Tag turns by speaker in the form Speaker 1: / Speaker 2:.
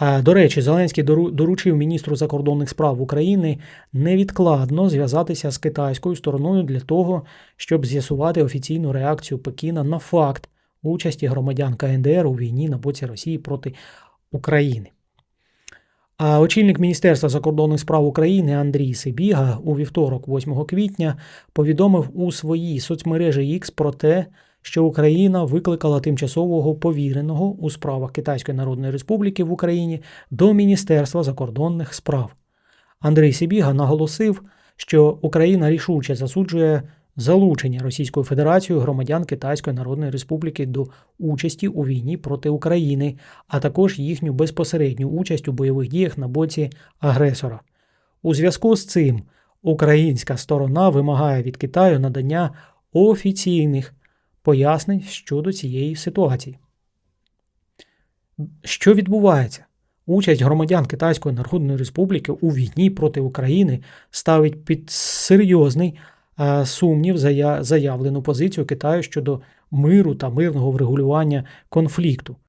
Speaker 1: До речі, Зеленський дору- доручив міністру закордонних справ України невідкладно зв'язатися з китайською стороною для того, щоб з'ясувати офіційну реакцію Пекіна на факт участі громадян КНДР у війні на боці Росії проти України. А очільник Міністерства закордонних справ України Андрій Сибіга у вівторок, 8 квітня, повідомив у своїй соцмережі X про те, Україна викликала тимчасового повіреного у справах Китайської Народної Республіки в Україні до Міністерства закордонних справ. Андрій Сибіга наголосив, що Україна рішуче засуджує залучення Російською Федерацією громадян Китайської Народної Республіки до участі у війні проти України, а також їхню безпосередню участь у бойових діях на боці агресора. У зв'язку з цим українська сторона вимагає від Китаю надання офіційних пояснень щодо цієї ситуації. Що відбувається? Участь громадян Китайської Народної Республіки у війні проти України ставить під серйозний е, сумнів заявлену позицію Китаю щодо миру та мирного врегулювання конфлікту.